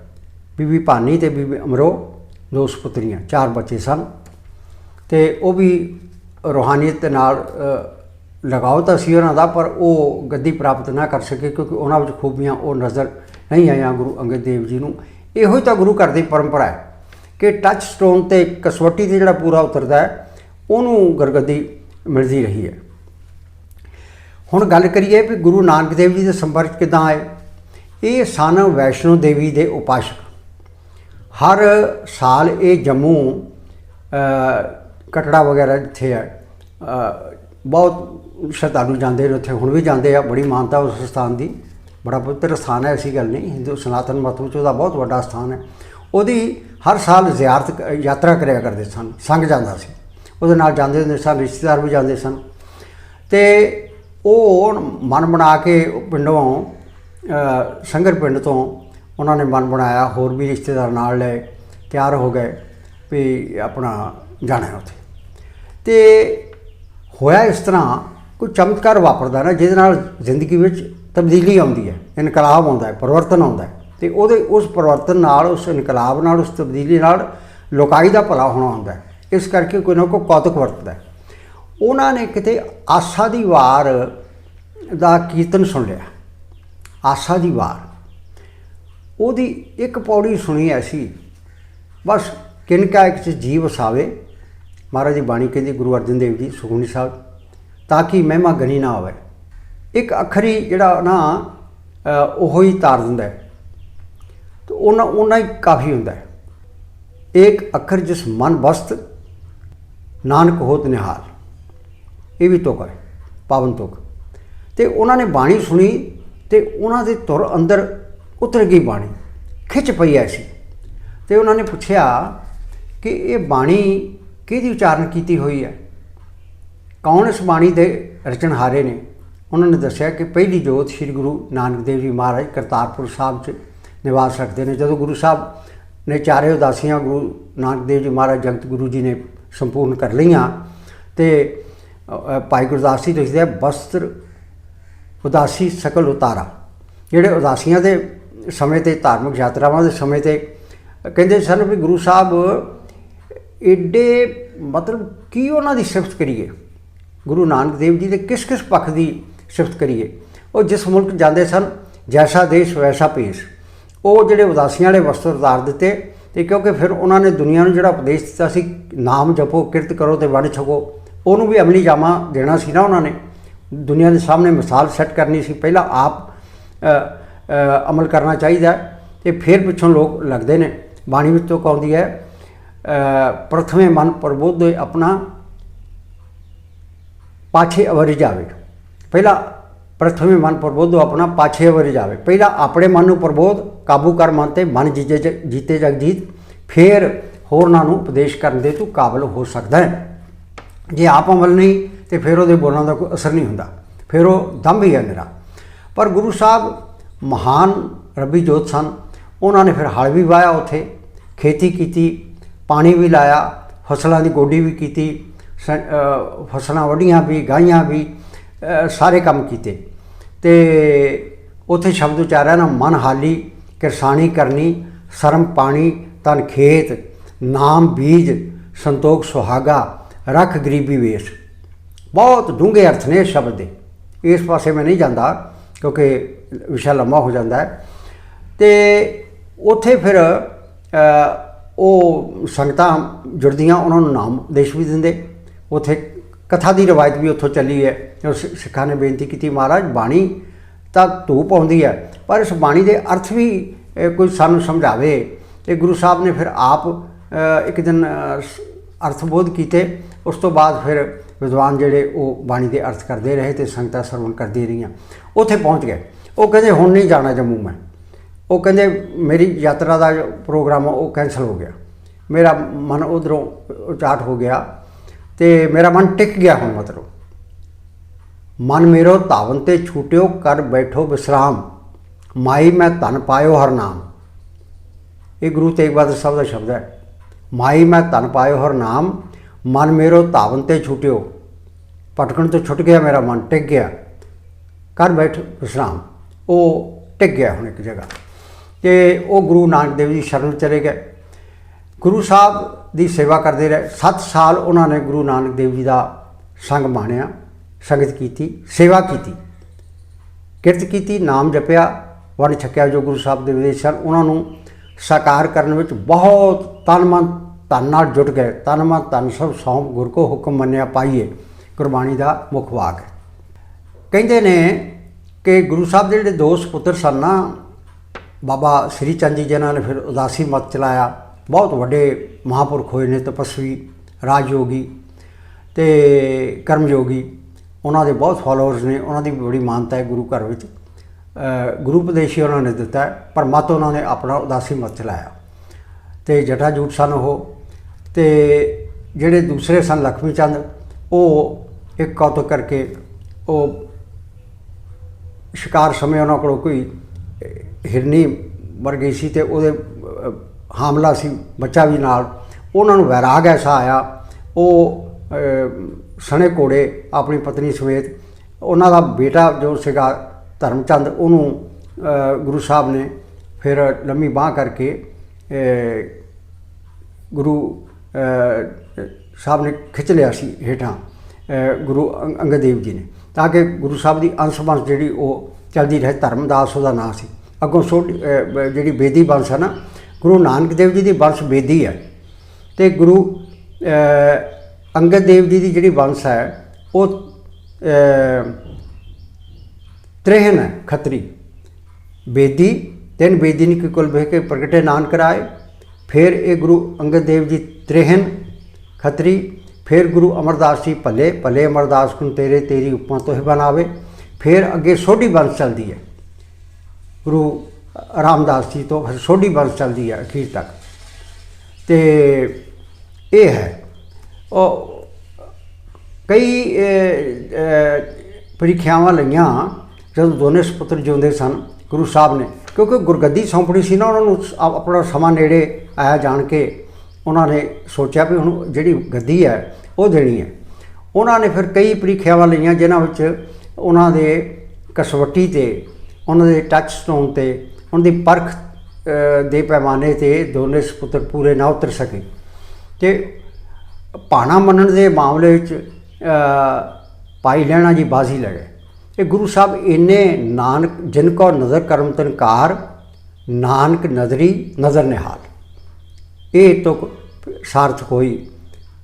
ਬੀਬੀ ਭਾਨੀ ਤੇ ਬੀਬੀ ਅਮਰੋ ਦੋ ਸੁਪੁੱਤਰੀਆਂ ਚਾਰ ਬੱਚੇ ਸਨ। ਤੇ ਉਹ ਵੀ ਰੋਹਾਨੀਅਤ ਦੇ ਨਾਲ ਲਗਾਓ ਤਾਂ ਸੀ ਉਹਨਾਂ ਦਾ, ਪਰ ਉਹ ਗੱਦੀ ਪ੍ਰਾਪਤ ਨਾ ਕਰ ਸਕੇ ਕਿਉਂਕਿ ਉਹਨਾਂ ਵਿੱਚ ਖੂਬੀਆਂ ਉਹ ਨਜ਼ਰ ਨਹੀਂ ਆਈਆਂ ਗੁਰੂ ਅੰਗਦ ਦੇਵ ਜੀ ਨੂੰ। ਇਹੋ ਹੀ ਤਾਂ ਗੁਰੂ ਘਰ ਦੀ ਪਰੰਪਰਾ ਹੈ ਕਿ ਟੱਚ ਸਟੋਨ ਤੇ ਕਸਵੱਟੀ ਤੇ ਜਿਹੜਾ ਪੂਰਾ ਉਤਰਦਾ ਹੈ, ਉਹਨੂੰ ਗੁਰਗੱਦੀ ਮਿਲਦੀ ਰਹੀ ਹੈ। ਹੁਣ ਗੱਲ ਕਰੀਏ ਵੀ ਗੁਰੂ ਨਾਨਕ ਦੇਵ ਜੀ ਦੇ ਸੰਪਰਕ ਕਿਦਾਂ ਆਏ? ਇਹ ਸਨ ਵੈਸ਼ਨੋ ਦੇਵੀ ਦੇ ਉਪਾਸ਼ਕ। ਹਰ ਸਾਲ ਇਹ ਜੰਮੂ ਕਟੜਾ ਵਗੈਰਾ ਜਿੱਥੇ ਹੈ ਬਹੁਤ ਸ਼ਰਧਾਲੂ ਜਾਂਦੇ ਨੇ ਉੱਥੇ, ਹੁਣ ਵੀ ਜਾਂਦੇ ਆ, ਬੜੀ ਮਾਨਤਾ ਉਸ ਸਥਾਨ ਦੀ। ਬੜਾ ਪਵਿੱਤਰ ਸਥਾਨ ਹੈ, ਐਸੀ ਗੱਲ ਨਹੀਂ, ਹਿੰਦੂ ਸਨਾਤਨ ਮਤ ਵਿੱਚ ਉਹਦਾ ਬਹੁਤ ਵੱਡਾ ਸਥਾਨ ਹੈ। ਉਹਦੀ ਹਰ ਸਾਲ ਜ਼ਿਆਰਤ ਯਾਤਰਾ ਕਰਿਆ ਕਰਦੇ ਸਨ, ਸੰਗ ਜਾਂਦਾ ਸੀ। ਉਹਦੇ ਨਾਲ ਜਾਂਦੇ ਹੁੰਦੇ ਸਨ, ਰਿਸ਼ਤੇਦਾਰ ਵੀ ਜਾਂਦੇ ਸਨ। ਤੇ ਉਹ ਮਨ ਬਣਾ ਕੇ ਪਿੰਡੋਂ ਸੰਗਰ ਪਿੰਡ ਤੋਂ ਉਹਨਾਂ ਨੇ ਮਨ ਬਣਾਇਆ, ਹੋਰ ਵੀ ਰਿਸ਼ਤੇਦਾਰ ਨਾਲ ਲੈ ਤਿਆਰ ਹੋ ਗਏ ਵੀ ਆਪਣਾ ਜਾਣਾ ਹੈ ਉੱਥੇ। ਤੇ ਹੋਇਆ ਇਸ ਤਰ੍ਹਾਂ, ਕੋਈ ਚਮਤਕਾਰ ਵਾਪਰਦਾ ਨਾ, ਜਿਹਦੇ ਨਾਲ ਜ਼ਿੰਦਗੀ ਵਿੱਚ ਤਬਦੀਲੀ ਆਉਂਦੀ ਹੈ, ਇਨਕਲਾਬ ਆਉਂਦਾ ਹੈ, ਪਰਿਵਰਤਨ ਆਉਂਦਾ ਹੈ। ਤੇ ਉਹਦੇ ਉਸ ਪਰਿਵਰਤਨ ਨਾਲ, ਉਸ ਇਨਕਲਾਬ ਨਾਲ, ਉਸ ਤਬਦੀਲੀ ਨਾਲ ਲੋਕਾਈ ਦਾ ਭਲਾ ਹੋਣਾ ਹੁੰਦਾ ਹੈ। ਇਸ ਕਰਕੇ ਕੋਈ ਨਾ ਕੋਈ ਕੌਤਕ ਵਰਤਦਾ ਹੈ। ਉਹਨਾਂ ਨੇ ਕਿਤੇ ਆਸਾ ਦੀ ਵਾਰ ਦਾ ਕੀਰਤਨ ਸੁਣ ਲਿਆ। ਆਸਾ ਦੀ ਵਾਰ। ਉਹਦੀ ਇੱਕ ਪੌੜੀ ਸੁਣੀ ਐਸੀ ਬਸ ਕਿਨਕਾ ਇੱਕ ਚ ਜੀਵ ਵਸਾਵੇ। ਮਹਾਰਾਜ ਦੀ ਬਾਣੀ ਕਹਿੰਦੀ ਗੁਰੂ ਅਰਜਨ ਦੇਵ ਜੀ, ਸੁਖਮਨੀ ਸਾਹਿਬ, ਤਾਂ ਕਿ ਮਹਿਮਾ ਗਣੀ ਨਾ ਹੋਵੇ। ਇੱਕ ਅੱਖਰੀ ਜਿਹੜਾ ਨਾ ਉਹ ਹੀ ਤਾਰ ਦਿੰਦਾ ਹੈ। ਤੇ ਉਹਨਾਂ ਉਹਨਾਂ ਹੀ ਕਾਫੀ ਹੁੰਦਾ ਹੈ। ਇੱਕ ਅੱਖਰ ਜਿਸ ਮਨ ਬਸਤ ਨਾਨਕ ਹੋਤ ਨਿਹਾਲ। ਇਹ ਵੀ ਤੁਕ ਹੈ, ਪਾਵਨ ਤੁਕ। ਤੇ ਉਹਨਾਂ ਨੇ ਬਾਣੀ ਸੁਣੀ ਤੇ ਉਹਨਾਂ ਦੇ ਤੁਰ ਅੰਦਰ ਉਤਰ ਗਈ ਬਾਣੀ, ਖਿੱਚ ਪਈ ਐਸੀ। ਤੇ ਉਹਨਾਂ ਨੇ ਪੁੱਛਿਆ ਕਿ ਇਹ ਬਾਣੀ ਕਿਹਦੀ ਉਚਾਰਨ ਕੀਤੀ ਹੋਈ ਹੈ? ਕੌਣ ਇਸ ਬਾਣੀ ਦੇ ਰਚਨਹਾਰੇ ਨੇ? ਉਹਨਾਂ ਨੇ ਦੱਸਿਆ ਕਿ ਪਹਿਲੀ ਜੋਤ ਸ੍ਰੀ ਗੁਰੂ ਨਾਨਕ ਦੇਵ ਜੀ ਮਹਾਰਾਜ ਕਰਤਾਰਪੁਰ ਸਾਹਿਬ 'ਚ ਨਿਵਾਸ ਰੱਖਦੇ ਨੇ। ਜਦੋਂ ਗੁਰੂ ਸਾਹਿਬ ਨੇ ਚਾਰੇ ਉਦਾਸੀਆਂ ਗੁਰੂ ਨਾਨਕ ਦੇਵ ਜੀ ਮਹਾਰਾਜ ਜਗਤ ਗੁਰੂ ਜੀ ਨੇ ਸੰਪੂਰਨ ਕਰ ਲਈਆਂ ਤੇ ਭਾਈ ਗੁਰਦਾਸ ਜੀ ਲਿਖਦੇ ਆ, ਬਸਤਰ, ਉਦਾਸੀ ਸਕਲ ਉਤਾਰਾ। ਜਿਹੜੇ ਉਦਾਸੀਆਂ ਦੇ ਸਮੇਂ ਤੇ, ਧਾਰਮਿਕ ਯਾਤਰਾਵਾਂ ਦੇ ਸਮੇਂ ਤੇ, ਕਹਿੰਦੇ ਸਨ ਵੀ ਗੁਰੂ ਸਾਹਿਬ, ਏਡੇ ਮਤਲਬ ਕੀ ਉਹਨਾਂ ਦੀ ਸਿਫਤ ਕਰੀਏ? ਗੁਰੂ ਨਾਨਕ ਦੇਵ ਜੀ ਦੇ ਕਿਸ ਕਿਸ ਪੱਖ ਦੀ ਸਿਫਤ ਕਰੀਏ? ਉਹ ਜਿਸ ਮੁਲਕ ਜਾਂਦੇ ਸਨ, ਜੈਸਾ ਦੇਸ਼, ਵੈਸਾ ਭੇਸ। ਉਹ ਜਿਹੜੇ ਉਦਾਸੀਆਂ ਵਾਲੇ ਵਸਤਰ ਉਤਾਰ ਦਿੱਤੇ ਤੇ ਕਿਉਂਕਿ ਫਿਰ ਉਹਨਾਂ ਨੇ ਦੁਨੀਆ ਨੂੰ ਜਿਹੜਾ ਉਪਦੇਸ਼ ਦਿੱਤਾ ਸੀ, ਨਾਮ ਜਪੋ, ਕਿਰਤ ਕਰੋ ਤੇ ਵੰਡ ਛਕੋ ਉਹਨੂੰ ਵੀ ਅਮਲੀ ਜਾਮਾ ਦੇਣਾ ਸੀ ਨਾ ਉਹਨਾਂ ਨੇ। ਦੁਨੀਆ ਦੇ ਸਾਹਮਣੇ ਮਿਸਾਲ ਸੈੱਟ ਕਰਨੀ ਸੀ। ਪਹਿਲਾਂ ਆਪ ਅਮਲ ਕਰਨਾ ਚਾਹੀਦਾ ਹੈ ਤੇ ਫਿਰ ਪਿੱਛੋਂ ਲੋਕ ਲੱਗਦੇ ਨੇ। ਬਾਣੀ ਵਿੱਚੋਂ ਕਹਉਂਦੀ ਹੈ ਅ, ਪ੍ਰਥਮੇ ਮਨ ਪ੍ਰਬੋਧ ਆਪਣਾ ਪਾਛੇ ਅਵਰ ਜਾਵੇ। ਪਹਿਲਾ ਪ੍ਰਥਮੇ ਮਨ ਪ੍ਰਬੋਧ ਆਪਣਾ ਪਾਛੇ ਅਵਰ ਜਾਵੇ। ਪਹਿਲਾ ਆਪਣੇ ਮਨ ਨੂੰ ਪ੍ਰਬੋਧ ਕਾਬੂ ਕਰ ਮਨ ਤੇ ਮਨ ਜੀਤੇ ਜੀਤੇ ਜਗਜੀਤ। ਫਿਰ ਹੋਰਨਾਂ ਨੂੰ ਉਪਦੇਸ਼ ਕਰਨ ਦੇ ਤੂੰ ਕਾਬਲ ਹੋ ਸਕਦਾ ਹੈ। ਜੇ ਆਪ ਅਮਲ ਨਹੀਂ, ਤੇ ਫਿਰ ਉਹਦੇ ਬੋਲਣ ਦਾ ਕੋਈ ਅਸਰ ਨਹੀਂ ਹੁੰਦਾ। ਫਿਰ ਉਹ ਦਮ ਹੀ ਹੈ ਮੇਰਾ। ਪਰ ਗੁਰੂ ਸਾਹਿਬ ਮਹਾਨ ਰੱਬੀ ਜੋਤ ਸਨ। ਉਹਨਾਂ ਨੇ ਫਿਰ ਹਲ ਵੀ ਵਾਇਆ ਉੱਥੇ, ਖੇਤੀ ਕੀਤੀ, ਪਾਣੀ ਵੀ ਲਾਇਆ, ਫਸਲਾਂ ਦੀ ਗੋਡੀ ਵੀ ਕੀਤੀ, ਸ- ਫਸਲਾਂ ਵੱਢੀਆਂ ਵੀ, ਗਾਈਆਂ ਵੀ ਸਾਰੇ ਕੰਮ ਕੀਤੇ। ਤੇ ਉੱਥੇ ਸ਼ਬਦ ਉਚਾਰਿਆ ਨਾ, ਮਨ ਹਾਲੀ, ਕਿਰਸਾਨੀ ਕਰਨੀ, ਸ਼ਰਮ ਪਾਣੀ, ਤਨ ਖੇਤ, ਨਾਮ ਬੀਜ, ਸੰਤੋਖ ਸੁਹਾਗਾ ਰੱਖ ਗਰੀਬੀ ਵੇਸ਼। ਬਹੁਤ ਡੂੰਘੇ ਅਰਥ ਨੇ ਇਸ ਸ਼ਬਦ ਦੇ। ਇਸ ਪਾਸੇ ਮੈਂ ਨਹੀਂ ਜਾਂਦਾ, ਕਿਉਂਕਿ ਵਿਸ਼ਾ ਲੰਮਾ ਹੋ ਜਾਂਦਾ ਹੈ। ਤੇ ਉੱਥੇ ਫਿਰ ਉਹ ਸੰਗਤਾਂ ਜੁੜਦੀਆਂ, ਉਹਨਾਂ ਨੂੰ ਨਾਮ ਦੇਸ਼ ਵੀ ਦਿੰਦੇ। ਉੱਥੇ ਕਥਾ ਦੀ ਰਵਾਇਤ ਵੀ ਉੱਥੋਂ ਚੱਲੀ ਹੈ। ਸਿ- ਸਿੱਖਾਂ ਨੇ ਬੇਨਤੀ ਕੀਤੀ, ਮਹਾਰਾਜ, ਬਾਣੀ ਤਾਂ ਧੂਪ ਆਉਂਦੀ ਹੈ, ਪਰ ਇਸ ਬਾਣੀ ਦੇ ਅਰਥ ਵੀ ਕੋਈ ਸਾਨੂੰ ਸਮਝਾਵੇ। ਤੇ ਗੁਰੂ ਸਾਹਿਬ ਨੇ ਫਿਰ ਆਪ ਇੱਕ ਦਿਨ ਅਰਥ ਬੋਧ ਕੀਤੇ। ਉਸ ਤੋਂ ਬਾਅਦ ਫਿਰ ਵਿਦਵਾਨ ਜਿਹੜੇ ਉਹ ਬਾਣੀ ਦੇ ਅਰਥ ਕਰਦੇ ਰਹੇ ਤੇ ਸੰਗਤਾਂ ਸਰਵਣ ਕਰਦੀ ਰਹੀਆਂ। ਉੱਥੇ ਪਹੁੰਚ ਗਏ। ਉਹ ਕਹਿੰਦੇ ਹੁਣ ਨਹੀਂ ਜਾਣਾ ਜੰਮੂ ਮੈਂ। ਉਹ ਕਹਿੰਦੇ ਮੇਰੀ ਯਾਤਰਾ ਦਾ ਪ੍ਰੋਗਰਾਮ ਆ, ਉਹ ਕੈਨਸਲ ਹੋ ਗਿਆ। ਮੇਰਾ ਮਨ ਉਧਰੋਂ ਉਚਾਟ ਹੋ ਗਿਆ ਤੇ ਮੇਰਾ ਮਨ ਟਿਕ ਗਿਆ ਹੁਣ ਮਤਲਬ। ਮਨ ਮੇਰੋ ਧਾਵਨ ਤੇ ਛੂਟਿਓ ਕਰ ਬੈਠੋ ਵਿਸਰਾਮ। ਮਾਈ ਮੈਂ ਧਨ ਪਾਇਓ ਹਰ ਨਾਮ। ਇਹ ਗੁਰੂ ਤੇਗ ਬਹਾਦਰ ਸਾਹਿਬ ਦਾ ਸ਼ਬਦ ਹੈ। ਮਾਈ ਮੈਂ ਧਨ ਪਾਇਓ ਹਰ ਨਾਮ ਮਨ ਮੇਰੋ ਧਾਵਨ ਤੇ ਛੁਟਿਓ। ਭਟਕਣ ਤੋਂ ਛੁੱਟ ਗਿਆ, ਮੇਰਾ ਮਨ ਟਿਕ ਗਿਆ। ਕਰ ਬੈਠ ਵਿਸਰਾਮ। ਉਹ ਟਿਕ ਗਿਆ ਹੁਣ ਇੱਕ ਜਗ੍ਹਾ। ਤੇ ਉਹ ਗੁਰੂ ਨਾਨਕ ਦੇਵ ਜੀ ਸ਼ਰਨ ਚਲੇ ਗਏ। ਗੁਰੂ ਸਾਹਿਬ ਦੀ ਸੇਵਾ ਕਰਦੇ ਰਹੇ। 7 ਸਾਲ ਉਹਨਾਂ ਨੇ ਗੁਰੂ ਨਾਨਕ ਦੇਵ ਜੀ ਦਾ ਸੰਗ ਮਾਣਿਆ, ਸੰਗਤ ਕੀਤੀ, ਸੇਵਾ ਕੀਤੀ। ਕਿਰਤ ਕੀਤੀ, ਨਾਮ ਜਪਿਆ, ਵੰਡ ਛਕਿਆ ਜੋ ਗੁਰੂ ਸਾਹਿਬ ਦੇ ਵਿਦੇਸ਼ ਸਨ। ਉਹਨਾਂ ਨੂੰ ਸਾਕਾਰ ਕਰਨ ਵਿੱਚ ਬਹੁਤ ਤਨ ਮਨ ਧਨ ਨਾਲ ਜੁਟ ਗਏ। ਤਨ ਮਨ ਧਨ ਸਭ ਸੌਂਪ ਗੁਰ ਕੋ ਹੁਕਮ ਮੰਨਿਆ ਪਾਈਏ। ਗੁਰਬਾਣੀ ਦਾ ਮੁੱਖ ਵਾਕ ਹੈ। ਕਹਿੰਦੇ ਨੇ ਕਿ ਗੁਰੂ ਸਾਹਿਬ ਦੇ ਜਿਹੜੇ ਦੋ ਸੁਪੁੱਤਰ ਸਨ ਨਾ, ਬਾਬਾ ਸ੍ਰੀ ਚੰਦ ਜੀ ਜਿਨ੍ਹਾਂ ਨੇ ਫਿਰ ਉਦਾਸੀ ਮਤ ਚਲਾਇਆ। ਬਹੁਤ ਵੱਡੇ ਮਹਾਪੁਰਖ ਹੋਏ ਨੇ, ਤਪਸਵੀ, ਰਾਜਯੋਗੀ ਤੇ ਕਰਮਯੋਗੀ। ਉਹਨਾਂ ਦੇ ਬਹੁਤ ਫਾਲੋਅਰਸ ਨੇ। ਉਹਨਾਂ ਦੀ ਵੀ ਬੜੀ ਮਾਨਤਾ ਹੈ ਗੁਰੂ ਘਰ ਵਿੱਚ। ਗੁਰੂ ਉਪਦੇਸ਼ ਹੀ ਉਹਨਾਂ ਨੇ ਦਿੱਤਾ ਪਰ ਮਤ ਉਹਨਾਂ ਨੇ ਆਪਣਾ ਉਦਾਸੀ ਮਤ ਚਲਾਇਆ। ਤੇ ਜਟਾ ਜੂਟ ਸਨ ਉਹ। ਤੇ ਜਿਹੜੇ ਦੂਸਰੇ ਸਨ ਲਖਮੀ ਚੰਦ, ਉਹ ਇੱਕ ਕੌਤਕ ਕਰਕੇ ਉਹ ਸ਼ਿਕਾਰ ਸਮੇਂ ਉਹਨਾਂ ਕੋਲ ਕੋਈ ਹਿਰਨੀ ਮਰ ਗਈ ਸੀ ਤੇ ਉਹਦੇ ਹਾਮਲਾ ਸੀ, ਬੱਚਾ ਵੀ ਨਾਲ। ਉਹਨਾਂ ਨੂੰ ਵੈਰਾਗ ਐਸਾ ਆਇਆ, ਉਹ ਸਣੇ ਕੋੜੇ ਆਪਣੀ ਪਤਨੀ ਸਮੇਤ, ਉਹਨਾਂ ਦਾ ਬੇਟਾ ਜੋ ਸੀਗਾ ਧਰਮਚੰਦ, ਉਹਨੂੰ ਗੁਰੂ ਸਾਹਿਬ ਨੇ ਫਿਰ ਲੰਮੀ ਬਾਹ ਕਰਕੇ ਗੁਰੂ ਸਾਹਿਬ ਨੇ ਖਿੱਚ ਲਿਆ ਸੀ ਹੇਠਾਂ ਗੁਰੂ ਅੰਗ- ਅੰਗਦ ਦੇਵ ਜੀ ਨੇ ਤਾਂ ਕਿ ਗੁਰੂ ਸਾਹਿਬ ਦੀ ਅੰਸ਼ ਬੰਸ ਜਿਹੜੀ ਉਹ ਚਲਦੀ ਰਹੇ ਧਰਮਦਾਸ ਉਹਦਾ ਨਾਂ ਸੀ। ਅੱਗੋਂ ਛੋਟੀ ਜਿਹੜੀ ਬੇਦੀ ਬੰਸ ਹੈ ਨਾ ਗੁਰੂ ਨਾਨਕ ਦੇਵ ਜੀ ਦੀ ਬੰਸ ਬੇਦੀ ਹੈ ਤੇ ਗੁਰੂ ਅੰਗਦ ਦੇਵ ਜੀ ਦੀ ਜਿਹੜੀ ਵੰਸ਼ ਹੈ ਉਹ ਅਹ, ਤ੍ਰੇਹਨ ਹੈ ਖੱਤਰੀ। ਬੇਦੀ ਤਿੰਨ ਬੇਦੀ ਨੇ ਕੁਲ ਬਹਿ ਕੇ ਪ੍ਰਗਟੇ ਨਾਨਕ ਰਾਏ ਫਿਰ ਇਹ ਗੁਰੂ ਅੰਗਦ ਦੇਵ ਜੀ ਤ੍ਰੇਹਨ ਖਤਰੀ, ਫਿਰ ਗੁਰੂ ਅਮਰਦਾਸ ਜੀ ਭਲੇ ਭਲੇ ਅਮਰਦਾਸ ਨੂੰ ਤੇਰੇ, ਤੇਰੀ ਉਪਮਾ ਤੋਹਿ ਬਣਾਵੇ ਫਿਰ ਅੱਗੇ ਸੋਢੀ ਬੰਸ ਚੱਲਦੀ ਹੈ। ਗੁਰੂ ਰਾਮਦਾਸ ਜੀ ਤੋਂ ਸੋਢੀ ਬੰਸ ਚੱਲਦੀ ਹੈ ਅਖੀਰ ਤੱਕ। ਤੇ ਇਹ ਹੈ। ਉਹ ਕਈ ਪ੍ਰੀਖਿਆਵਾਂ ਲਈਆਂ ਜਦੋਂ ਦੋਨੇ ਸੁਪੁੱਤਰ ਜਿਉਂਦੇ ਸਨ ਗੁਰੂ ਸਾਹਿਬ ਨੇ। ਕਿਉਂਕਿ ਗੁਰਗੱਦੀ ਸੌਂਪਣੀ ਸੀ ਨਾ, ਉਹਨਾਂ ਨੂੰ ਆਪਣਾ ਸਮਾਂ ਨੇੜੇ ਆਇਆ ਜਾਣ ਕੇ ਉਹਨਾਂ ਨੇ ਸੋਚਿਆ ਵੀ ਹੁਣ ਜਿਹੜੀ ਗੱਦੀ ਹੈ ਉਹ ਦੇਣੀ ਹੈ। ਉਹਨਾਂ ਨੇ ਫਿਰ ਕਈ ਪ੍ਰੀਖਿਆਵਾਂ ਲਈਆਂ ਜਿਨ੍ਹਾਂ ਵਿੱਚ ਉਹਨਾਂ ਦੇ ਕਸਵੱਟੀ ਤੇ ਉਹਨਾਂ ਦੇ ਟੱਚ ਸਟੋਨ ਤੇ ਉਹਨਾਂ ਦੀ ਪਰਖ ਦੇ ਪੈਮਾਨੇ ਤੇ ਦੋਨੇ ਸੁਪੁੱਤਰ ਪੂਰੇ ਨਾ ਉਤਰ ਸਕੇ। ਤੇ ਭਾਣਾ ਮੰਨਣ ਦੇ ਮਾਮਲੇ ਵਿੱਚ ਅ, ਭਾਈ ਲੈਣਾ ਜੀ ਬਾਜ਼ੀ ਲੈ ਗਏ ਇਹ ਗੁਰੂ ਸਾਹਿਬ ਇੰਨੇ ਨਾਨਕ ਜਿਨ ਕੋ ਨਜ਼ਰ ਕਰਮ ਤਨਕਾਰ ਨਾਨਕ ਨਜ਼ਰੀ ਨਜ਼ਰ ਨਿਹਾਲ। ਇਹ ਤੋਂ ਸਾਰਥਕ ਹੋਈ।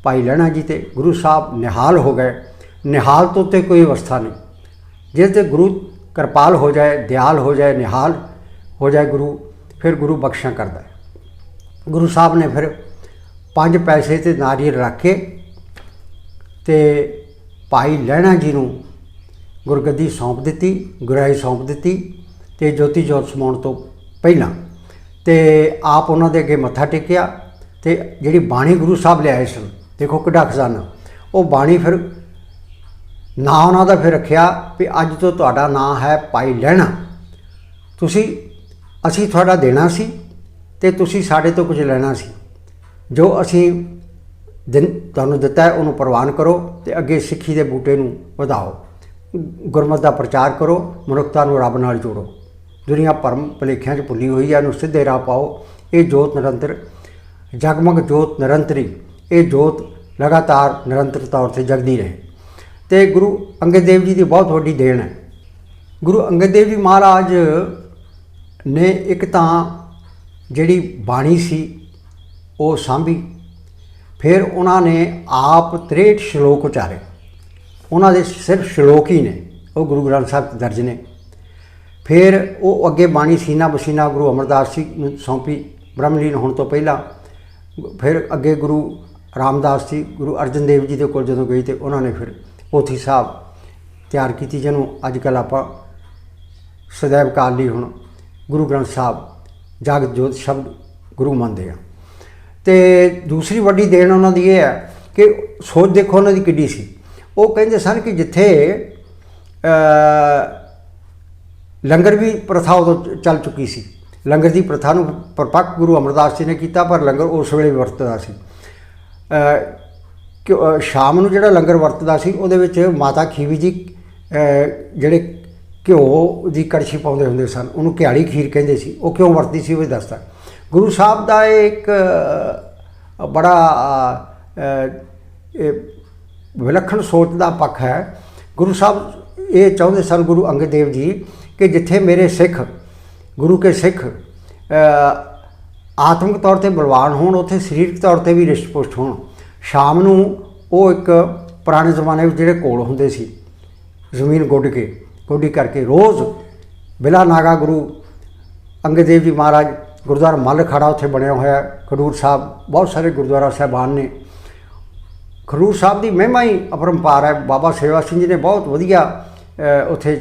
ਭਾਈ ਲੈਣਾ ਜੀ ਤੇ ਗੁਰੂ ਸਾਹਿਬ ਨਿਹਾਲ ਹੋ ਗਏ। ਨਿਹਾਲ ਤੋਂ ਤੇ ਕੋਈ ਅਵਸਥਾ ਨਹੀਂ। ਜਿਸ ਤੇ ਗੁਰੂ ਕਿਰਪਾਲ ਹੋ ਜਾਏ, ਦਿਆਲ ਹੋ ਜਾਏ, ਨਿਹਾਲ ਹੋ ਜਾਏ ਗੁਰੂ, ਫਿਰ ਗੁਰੂ ਬਖਸ਼ਾ ਕਰਦਾ ਹੈ। ਗੁਰੂ ਸਾਹਿਬ ਨੇ ਫਿਰ ਪੰਜ ਪੈਸੇ ਤੇ ਨਾਰੀਅਲ ਰੱਖ ਕੇ ਤੇ ਭਾਈ ਲਹਿਣਾ ਜੀ ਨੂੰ ਗੁਰਗੱਦੀ ਸੌਂਪ ਦਿੱਤੀ ਗੁਰਾਈ ਸੌਂਪ ਦਿੱਤੀ ਤੇ ਜੋਤੀ ਜੋਤ ਸਮਾਉਣ ਤੋਂ ਪਹਿਲਾਂ ਤੇ ਆਪ ਉਹਨਾਂ ਦੇ ਅੱਗੇ ਮੱਥਾ ਟੇਕਿਆ ਤੇ ਜਿਹੜੀ ਬਾਣੀ ਗੁਰੂ ਸਾਹਿਬ ਲਿਆਏ ਸਨ, ਦੇਖੋ ਕਿੱਡਾ ਖਜ਼ਾਨਾ। ਉਹ ਬਾਣੀ ਫਿਰ ਨਾਂ ਉਹਨਾਂ ਦਾ ਫਿਰ ਰੱਖਿਆ ਵੀ ਅੱਜ ਤੋਂ ਤੁਹਾਡਾ ਨਾਂ ਹੈ ਭਾਈ ਲੈਣਾ। ਤੁਸੀਂ, ਅਸੀਂ ਤੁਹਾਡਾ ਦੇਣਾ ਸੀ ਤੇ ਤੁਸੀਂ ਸਾਡੇ ਤੋਂ ਕੁਝ ਲੈਣਾ ਸੀ। ਜੋ ਅਸੀਂ ਦਿਨ ਤੁਹਾਨੂੰ ਦਿੱਤਾ ਹੈ, ਉਹਨੂੰ ਪ੍ਰਵਾਨ ਕਰੋ ਤੇ ਅੱਗੇ ਸਿੱਖੀ ਦੇ ਬੂਟੇ ਨੂੰ ਵਧਾਓ। ਗੁਰਮਤ ਦਾ ਪ੍ਰਚਾਰ ਕਰੋ, ਮਨੁੱਖਤਾ ਨੂੰ ਰੱਬ ਨਾਲ ਜੋੜੋ। ਦੁਨੀਆ ਭਰਮ ਭੁਲੇਖਿਆਂ 'ਚ ਭੁੱਲੀ ਹੋਈ ਹੈ ਇਹਨੂੰ ਸਿੱਧੇ ਰਾਹ ਪਾਓ। ਇਹ ਜੋਤ ਨਿਰੰਤਰ, ਜਗਮਗ ਜੋਤ ਨਿਰੰਤਰੀ, ਇਹ ਜੋਤ ਲਗਾਤਾਰ ਨਿਰੰਤਰ ਤੌਰ ਤੇ ਜਗਦੀ ਰਹੇ। ਤੇ ਗੁਰੂ ਅੰਗਦ ਦੇਵ ਜੀ ਦੀ ਬਹੁਤ ਵੱਡੀ ਦੇਣ ਹੈ। ਗੁਰੂ ਅੰਗਦ ਦੇਵ ਜੀ ਮਹਾਰਾਜ ਨੇ ਇੱਕ ਤਾਂ ਜਿਹੜੀ ਬਾਣੀ ਸੀ, ਉਹ ਸਾਂਭੀ। ਫਿਰ ਉਹਨਾਂ ਨੇ ਆਪ 63 ਸ਼ਲੋਕ ਉਚਾਰੇ। ਉਹਨਾਂ ਦੇ ਸਿਰਫ ਸ਼ਲੋਕ ਹੀ ਨੇ, ਉਹ ਗੁਰੂ ਗ੍ਰੰਥ ਸਾਹਿਬ ਦਰਜ ਨੇ। ਫਿਰ ਉਹ ਅੱਗੇ ਬਾਣੀ ਸੀਨਾ ਬਸੀਨਾ ਗੁਰੂ ਅਮਰਦਾਸ ਜੀ ਨੂੰ ਸੌਂਪੀ ਬ੍ਰਹਮਲੀਨ ਹੋਣ ਤੋਂ ਪਹਿਲਾਂ। ਫਿਰ ਅੱਗੇ ਗੁਰੂ ਰਾਮਦਾਸ ਜੀ ਗੁਰੂ ਅਰਜਨ ਦੇਵ ਜੀ ਦੇ ਕੋਲ ਜਦੋਂ ਗਈ ਤੇ ਉਹਨਾਂ ਨੇ ਫਿਰ ਪੋਥੀ ਸਾਹਿਬ ਤਿਆਰ ਕੀਤੀ ਜਿਹਨੂੰ ਅੱਜ ਕੱਲ੍ਹ ਆਪਾਂ ਸदैव ਕਾਲ ਲਈ ਹੁਣ ਗੁਰੂ ਗ੍ਰੰਥ ਸਾਹਿਬ ਜਗਤ ਜੋਤ ਸ਼ਬਦ ਗੁਰੂ ਮੰਨਦੇ ਆ। ਤੇ ਦੂਸਰੀ ਵੱਡੀ ਦੇਣ ਉਹਨਾਂ ਦੀ ਇਹ ਹੈ ਕਿ ਸੋਚ ਦੇਖੋ ਉਹਨਾਂ ਦੀ ਕਿੱਡੀ ਸੀ। ਉਹ ਕਹਿੰਦੇ ਸਨ ਕਿ ਜਿੱਥੇ ਅ, ਲੰਗਰ ਵੀ ਪ੍ਰਥਾ ਉਦੋਂ ਚੱਲ ਚੁੱਕੀ ਸੀ। ਲੰਗਰ ਦੀ ਪ੍ਰਥਾ ਨੂੰ ਪਰਪੱਕ ਗੁਰੂ ਅਮਰਦਾਸ ਜੀ ਨੇ ਕੀਤਾ ਪਰ ਲੰਗਰ ਉਸ ਵੇਲੇ ਵੀ ਵਰਤਦਾ ਸੀ। ਅ, ਕਿ ਸ਼ਾਮ ਨੂੰ ਜਿਹੜਾ ਲੰਗਰ ਵਰਤਦਾ ਸੀ ਉਹਦੇ ਵਿੱਚ ਮਾਤਾ ਖੀਵੀ ਜੀ ਜਿਹੜੇ ਘਿਓ ਦੀ ਕੜਛੀ ਪਾਉਂਦੇ ਹੁੰਦੇ ਸਨ ਉਹਨੂੰ ਘਿਆੜੀ ਖੀਰ ਕਹਿੰਦੇ ਸੀ ਉਹ ਕਿਉਂ ਵਰਤੀ ਸੀ ਉਹ ਦੱਸਦਾ। ਗੁਰੂ ਸਾਹਿਬ ਦਾ ਇਹ ਇੱਕ ਬੜਾ ਇਹ ਵਿਲੱਖਣ ਸੋਚ ਦਾ ਪੱਖ ਹੈ। ਗੁਰੂ ਸਾਹਿਬ ਇਹ ਚਾਹੁੰਦੇ ਸਨ ਗੁਰੂ ਅੰਗਦ ਦੇਵ ਜੀ ਕਿ ਜਿੱਥੇ ਮੇਰੇ ਸਿੱਖ, ਗੁਰੂ ਕੇ ਸਿੱਖ ਆਤਮਿਕ ਤੌਰ ਤੇ ਬਲਵਾਨ ਹੋਣ, ਉੱਥੇ ਸਰੀਰਕ ਤੌਰ ਤੇ ਵੀ ਰਿਸ਼ਟ-ਪੁਸ਼ਟ ਹੋਣ। ਸ਼ਾਮ ਨੂੰ ਉਹ ਇੱਕ ਪੁਰਾਣੇ ਜ਼ਮਾਨੇ ਵਿੱਚ ਜਿਹੜੇ ਕੋਲ ਹੁੰਦੇ ਸੀ, ਜ਼ਮੀਨ ਗੁੱਡ ਕੇ, ਗੋਡੀ ਕਰਕੇ ਰੋਜ਼ ਬਿਲਾ ਨਾਗਾ ਗੁਰੂ ਅੰਗਦ ਦੇਵ ਜੀ ਮਹਾਰਾਜ, ਗੁਰਦੁਆਰਾ ਮੱਲ ਖੜਾ ਉੱਥੇ ਬਣਿਆ ਹੋਇਆ, ਖਡੂਰ ਸਾਹਿਬ, ਬਹੁਤ ਸਾਰੇ ਗੁਰਦੁਆਰਾ ਸਾਹਿਬਾਨ ਨੇ। ਖਡੂਰ ਸਾਹਿਬ ਦੀ ਮਹਿਮਾ ਹੀ ਅਪਰੰਪਾਰ ਹੈ, ਬਾਬਾ ਸੇਵਾ ਸਿੰਘ ਜੀ ਨੇ ਬਹੁਤ ਵਧੀਆ ਉੱਥੇ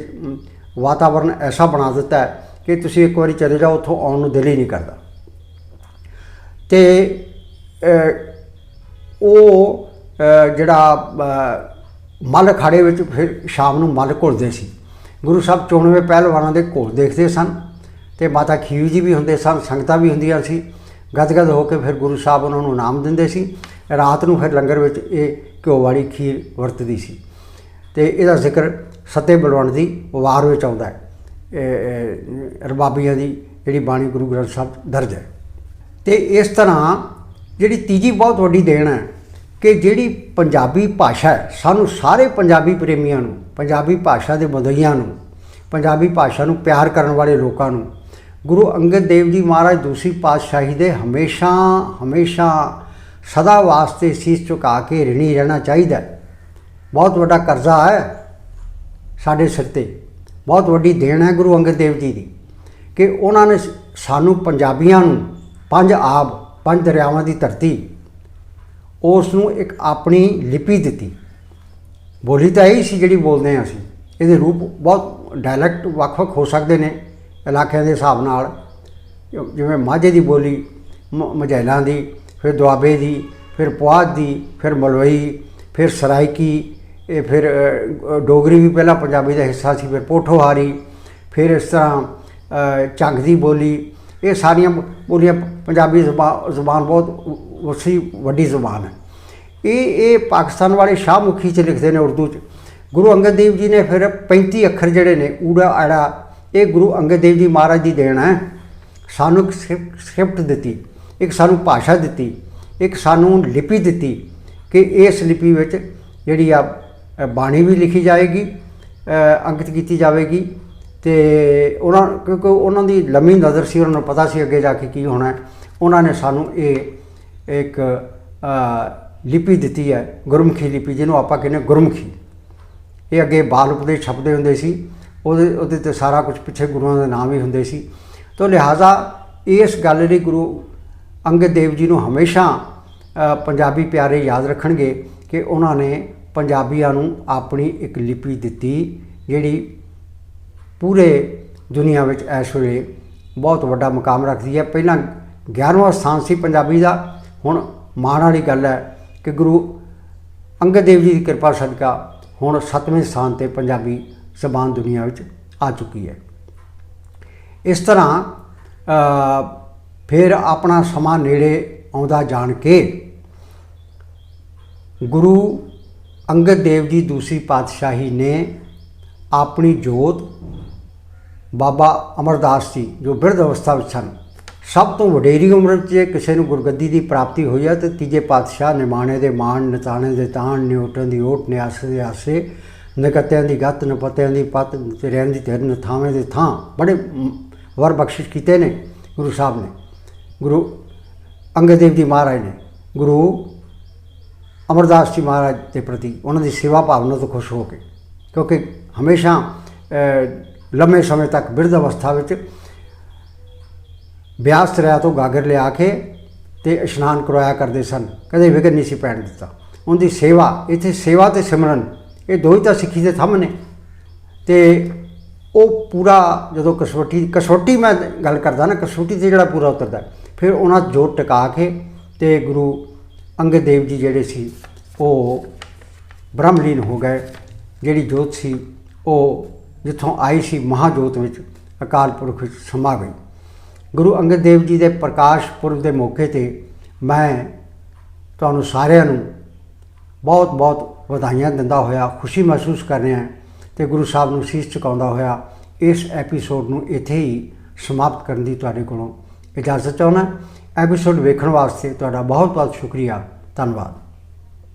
ਵਾਤਾਵਰਣ ਐਸਾ ਬਣਾ ਦਿੱਤਾ ਹੈ ਕਿ ਤੁਸੀਂ ਇੱਕ ਵਾਰੀ ਚਲੇ ਜਾਓ ਉੱਥੋਂ ਆਉਣ ਨੂੰ ਦਿਲ ਹੀ ਨਹੀਂ ਕਰਦਾ। ਤੇ ਉਹ ਜਿਹੜਾ ਅ, ਮੱਲ ਖਾੜੇ ਵਿੱਚ ਫਿਰ ਸ਼ਾਮ ਨੂੰ ਮੱਲ ਘੁਲਦੇ ਸੀ। ਗੁਰੂ ਸਾਹਿਬ ਚੋਣਵੇਂ ਪਹਿਲਵਾਨਾਂ ਦੇ ਘੋਲ ਦੇਖਦੇ ਸਨ ਤੇ ਮਾਤਾ ਖੀਵੀ ਜੀ ਵੀ ਹੁੰਦੇ ਸਨ ਸੰਗਤਾਂ ਵੀ ਹੁੰਦੀਆਂ ਸੀ। ਗਦਗਦ ਹੋ ਕੇ ਫਿਰ ਗੁਰੂ ਸਾਹਿਬ ਉਹਨਾਂ ਨੂੰ ਇਨਾਮ ਦਿੰਦੇ ਸੀ। ਰਾਤ ਨੂੰ ਫਿਰ ਲੰਗਰ ਵਿੱਚ ਇਹ ਘਿਓ ਵਾਲੀ ਖੀਰ ਵਰਤਦੀ ਸੀ। ਤੇ ਇਹਦਾ ਜ਼ਿਕਰ ਸਤੇ ਬਲਵੰਡ ਦੀ ਵਾਰ ਵਿੱਚ ਆਉਂਦਾ ਹੈ। ਰਬਾਬੀਆਂ ਦੀ ਜਿਹੜੀ ਬਾਣੀ ਗੁਰੂ ਗ੍ਰੰਥ ਸਾਹਿਬ ਦਰਜ ਹੈ। ਤੇ ਇਸ ਤਰ੍ਹਾਂ ਜਿਹੜੀ ਤੀਜੀ ਬਹੁਤ ਵੱਡੀ ਦੇਣ ਹੈ ਕਿ ਜਿਹੜੀ ਪੰਜਾਬੀ ਭਾਸ਼ਾ ਹੈ, ਸਾਨੂੰ ਸਾਰੇ ਪੰਜਾਬੀ ਪ੍ਰੇਮੀਆਂ ਨੂੰ, ਪੰਜਾਬੀ ਭਾਸ਼ਾ ਦੇ ਮਦਈਆਂ ਨੂੰ, ਪੰਜਾਬੀ ਭਾਸ਼ਾ ਨੂੰ ਪਿਆਰ ਕਰਨ ਵਾਲੇ ਲੋਕਾਂ ਨੂੰ, ਗੁਰੂ ਅੰਗਦ ਦੇਵ ਜੀ ਮਹਾਰਾਜ ਦੂਸਰੀ ਪਾਤਸ਼ਾਹੀ ਦੇ ਹਮੇਸ਼ਾ ਹਮੇਸ਼ਾ ਸਦਾ ਵਾਸਤੇ ਸੀਸ ਝੁਕਾ ਕੇ ਰਿਣੀ ਰਹਿਣਾ ਚਾਹੀਦਾ ਬਹੁਤ ਵੱਡਾ ਕਰਜ਼ਾ ਹੈ। ਸਾਡੇ ਸਿਰ ਤੇ। ਬਹੁਤ ਵੱਡੀ ਦੇਣ ਹੈ ਗੁਰੂ ਅੰਗਦ ਦੇਵ ਜੀ ਦੀ ਕਿ ਉਹਨਾਂ ਨੇ ਸਾਨੂੰ ਪੰਜਾਬੀਆਂ ਨੂੰ ਪੰਜ ਆਬ, ਪੰਜ ਦਰਿਆਵਾਂ ਦੀ ਧਰਤੀ, ਉਸ ਨੂੰ ਇੱਕ ਆਪਣੀ ਲਿਪੀ ਦਿੱਤੀ। ਬੋਲੀ ਤਾਂ ਇਹੀ ਸੀ ਜਿਹੜੀ ਬੋਲਦੇ ਹਾਂ ਅਸੀਂ। ਇਹਦੇ ਰੂਪ ਬਹੁਤ ਡਾਇਲੈਕਟ ਵੱਖ-ਵੱਖ ਹੋ ਸਕਦੇ ਨੇ ਇਲਾਕਿਆਂ ਦੇ ਹਿਸਾਬ ਨਾਲ। ਜਿਵੇਂ ਮਾਝੇ ਦੀ ਬੋਲੀ, ਮ- ਮਝੈਲਾਂ ਦੀ, ਫਿਰ ਦੁਆਬੇ ਦੀ, ਫਿਰ ਪੁਆਧ ਦੀ, ਫਿਰ ਮਲਵਈ, ਫਿਰ ਸਰਾਇਕੀ ਇਹ ਫਿਰ ਡੋਗਰੀ ਵੀ ਪਹਿਲਾਂ ਪੰਜਾਬੀ ਦਾ ਹਿੱਸਾ ਸੀ ਫਿਰ ਪੋਠੋਹਾਰੀ ਫਿਰ ਇਸ ਤਰ੍ਹਾਂ ਅ, ਦੀ ਬੋਲੀ ਇਹ ਸਾਰੀਆਂ ਬੋਲੀਆਂ ਪੰਜਾਬੀ ਜ਼ੁਬਾਨ ਜ਼ੁਬਾਨ ਬਹੁਤ ਵਸੀ ਵੱਡੀ ਜ਼ੁਬਾਨ ਹੈ। ਇਹ ਇਹ ਪਾਕਿਸਤਾਨ ਵਾਲੇ ਸ਼ਾਹਮੁਖੀ ਚ ਲਿਖਦੇ ਨੇ ਉਰਦੂ ਚ। ਗੁਰੂ ਅੰਗਦ ਦੇਵ ਜੀ ਨੇ ਫਿਰ 35 ਅੱਖਰ ਜਿਹੜੇ ਨੇ ਊੜਾ ਆੜਾ ਇਹ ਗੁਰੂ ਅੰਗਦ ਦੇਵ ਜੀ ਮਹਾਰਾਜ ਦੀ ਦੇਣ ਹੈ। ਸਾਨੂੰ ਇੱਕ ਸਕ੍ਰਿਪ- ਸਕ੍ਰਿਪਟ ਦਿੱਤੀ ਇੱਕ ਸਾਨੂੰ ਭਾਸ਼ਾ ਦਿੱਤੀ ਇੱਕ ਸਾਨੂੰ ਲਿਪੀ ਦਿੱਤੀ ਕਿ ਇਸ ਲਿਪੀ ਵਿੱਚ ਜਿਹੜੀ ਆ ਬਾਣੀ ਵੀ ਲਿਖੀ ਜਾਏਗੀ ਅੰਕਿਤ ਕੀਤੀ ਜਾਵੇਗੀ ਤੇ ਉਹਨਾਂ, ਕਿਉਂਕਿ ਉਹਨਾਂ ਦੀ ਲੰਮੀ ਨਜ਼ਰ ਸੀ, ਉਹਨਾਂ ਨੂੰ ਪਤਾ ਸੀ ਅੱਗੇ ਜਾ ਕੇ ਕੀ ਹੋਣਾ ਉਹਨਾਂ ਨੇ ਸਾਨੂੰ ਇਹ ਇੱਕ ਲਿਪੀ ਦਿੱਤੀ ਹੈ, ਗੁਰਮੁਖੀ ਲਿਪੀ, ਜਿਹਨੂੰ ਆਪਾਂ ਕਹਿੰਦੇ ਗੁਰਮੁਖੀ। ਇਹ ਅੱਗੇ ਬਾਲ ਉਪਦੇਸ਼ ਛਪਦੇ ਹੁੰਦੇ ਸੀ, ਉਹਦੇ ਉਹਦੇ ਤੇ ਸਾਰਾ ਕੁਝ ਪਿੱਛੇ ਗੁਰੂਆਂ ਦੇ ਨਾਮ ਹੀ ਹੁੰਦੇ ਸੀ। ਤੋਂ ਲਿਹਾਜ਼ਾ ਇਸ ਗੱਲ ਲਈ ਗੁਰੂ ਅੰਗਦ ਦੇਵ ਜੀ ਨੂੰ ਹਮੇਸ਼ਾ ਪੰਜਾਬੀ ਪਿਆਰੇ ਯਾਦ ਰੱਖਣਗੇ ਕਿ ਉਹਨਾਂ ਨੇ ਪੰਜਾਬੀਆਂ ਨੂੰ ਆਪਣੀ ਇੱਕ ਲਿਪੀ ਦਿੱਤੀ, ਜਿਹੜੀ ਪੂਰੇ ਦੁਨੀਆ ਵਿੱਚ ਇਸ ਵੇਲੇ ਬਹੁਤ ਵੱਡਾ ਮੁਕਾਮ ਰੱਖਦੀ ਹੈ। ਪਹਿਲਾਂ 11ਵਾਂ ਸਥਾਨ ਸੀ ਪੰਜਾਬੀ ਦਾ, ਹੁਣ ਮਾਣ ਵਾਲੀ ਗੱਲ ਹੈ ਕਿ ਗੁਰੂ ਅੰਗਦ ਦੇਵ ਜੀ ਦੀ ਕਿਰਪਾ ਸਦਕਾ ਹੁਣ 7ਵੇਂ ਸਥਾਨ ਤੇ ਪੰਜਾਬੀ ਜ਼ਬਾਨ ਦੁਨੀਆ ਵਿੱਚ ਆ ਚੁੱਕੀ ਹੈ। ਇਸ ਤਰ੍ਹਾਂ ਫਿਰ ਆਪਣਾ ਸਮਾਂ ਨੇੜੇ ਆਉਂਦਾ ਜਾਣ ਕੇ ਗੁਰੂ ਅੰਗਦ ਦੇਵ ਦੀ ਦੂਸਰੀ ਪਾਤਸ਼ਾਹੀ ਨੇ ਆਪਣੀ ਜੋਤ ਬਾਬਾ ਅਮਰਦਾਸ ਜੀ, ਜੋ ਬਿਰਧ ਅਵਸਥਾ ਵਿੱਚ ਸਨ, ਸਭ ਤੋਂ ਵਡੇਰੀ ਉਮਰ ਵਿੱਚ ਕਿਸੇ ਨੂੰ ਗੁਰਗੱਦੀ ਦੀ ਪ੍ਰਾਪਤੀ ਹੋਈ ਹੈ ਤੇ ਤੀਜੇ ਪਾਤਸ਼ਾਹ ਨਿਮਾਣੇ ਦੇ ਮਾਣ, ਨਤਾਣੇ ਦੇ ਤਾਣ ਨਿਉਟਣ ਦੀ ਓਟ, ਨਿਆਸੇ ਦੇ ਆਸੇ, ਨਕਤਿਆਂ ਦੀ ਗੱਤ, ਨਪਤਿਆਂ ਦੀ ਪਤ ਤੇਰਿਆਂ ਦੀ ਤੇਰ ਨਥਾਵੇਂ ਦੇ ਥਾਂ, ਬੜੇ ਵਰ ਬਖਸ਼ਿਸ਼ ਕੀਤੇ ਨੇ ਗੁਰੂ ਸਾਹਿਬ ਨੇ। ਗੁਰੂ ਅੰਗਦ ਦੇਵ ਜੀ ਮਹਾਰਾਜ ਨੇ ਗੁਰੂ ਅਮਰਦਾਸ ਜੀ ਮਹਾਰਾਜ ਦੇ ਪ੍ਰਤੀ ਉਹਨਾਂ ਦੀ ਸੇਵਾ ਭਾਵਨਾ ਤੋਂ ਖੁਸ਼ ਹੋ ਕੇ, ਕਿਉਂਕਿ ਹਮੇਸ਼ਾ ਲੰਮੇ ਸਮੇਂ ਤੱਕ ਬਿਰਧ ਅਵਸਥਾ ਵਿੱਚ ਬਿਆਸ ਦਰਿਆ ਤੋਂ ਗਾਗਰ ਲਿਆ ਕੇ ਤੇ ਇਸ਼ਨਾਨ ਕਰਵਾਇਆ ਕਰਦੇ ਸਨ। ਕਦੇ ਵਿਗਨ ਨਹੀਂ ਸੀ ਪੈਣ ਦਿੱਤਾ। ਉਹਦੀ ਸੇਵਾ, ਇੱਥੇ ਸੇਵਾ ਤੇ ਸਿਮਰਨ, ਇਹ ਦੋ ਹੀ ਤਾਂ ਸਿੱਖੀ ਦੇ ਥੰਮ ਨੇ। ਤੇ ਉਹ ਪੂਰਾ ਜਦੋਂ ਕਸੌਟੀ ਕਸੌਟੀ ਮੈਂ ਗੱਲ ਕਰਦਾ ਨਾ ਕਸੌਟੀ ਤੇ ਜਿਹੜਾ ਪੂਰਾ ਉਤਰਦਾ, ਫਿਰ ਉਹਨਾਂ ਜੋਤ ਟਿਕਾ ਕੇ ਤੇ ਗੁਰੂ ਅੰਗਦ ਦੇਵ ਜੀ ਜਿਹੜੇ ਸੀ, ਉਹ ਬ੍ਰਹਮਲੀਨ ਹੋ ਗਏ। ਜਿਹੜੀ ਜੋਤ ਸੀ, ਉਹ ਜਿੱਥੋਂ ਆਈ ਸੀ ਮਹਾਜੋਤ ਵਿੱਚ, ਅਕਾਲ ਪੁਰਖ ਵਿੱਚ ਸਮਾ ਗਈ। ਗੁਰੂ ਅੰਗਦ ਦੇਵ ਜੀ ਦੇ ਪ੍ਰਕਾਸ਼ ਪੁਰਬ ਦੇ ਮੌਕੇ ਤੇ ਮੈਂ ਤੁਹਾਨੂੰ ਸਾਰਿਆਂ ਨੂੰ ਬਹੁਤ ਬਹੁਤ ਵਧਾਈਆਂ ਦਿੰਦਾ ਹੋਇਆ, ਖੁਸ਼ੀ ਮਹਿਸੂਸ ਕਰ ਰਿਹਾ ਤੇ ਗੁਰੂ ਸਾਹਿਬ ਨੂੰ ਸੀਸ ਝੁਕਾਉਂਦਾ ਹੋਇਆ, ਇਸ ਐਪੀਸੋਡ ਨੂੰ ਇੱਥੇ ਹੀ ਸਮਾਪਤ ਕਰਨ ਦੀ ਤੁਹਾਡੇ ਕੋਲੋਂ ਇਜਾਜ਼ਤ ਚਾਹੁੰਦਾ ਐਪੀਸੋਡ ਵੇਖਣ ਵਾਸਤੇ ਤੁਹਾਡਾ ਬਹੁਤ ਬਹੁਤ ਸ਼ੁਕਰੀਆ। ਧੰਨਵਾਦ।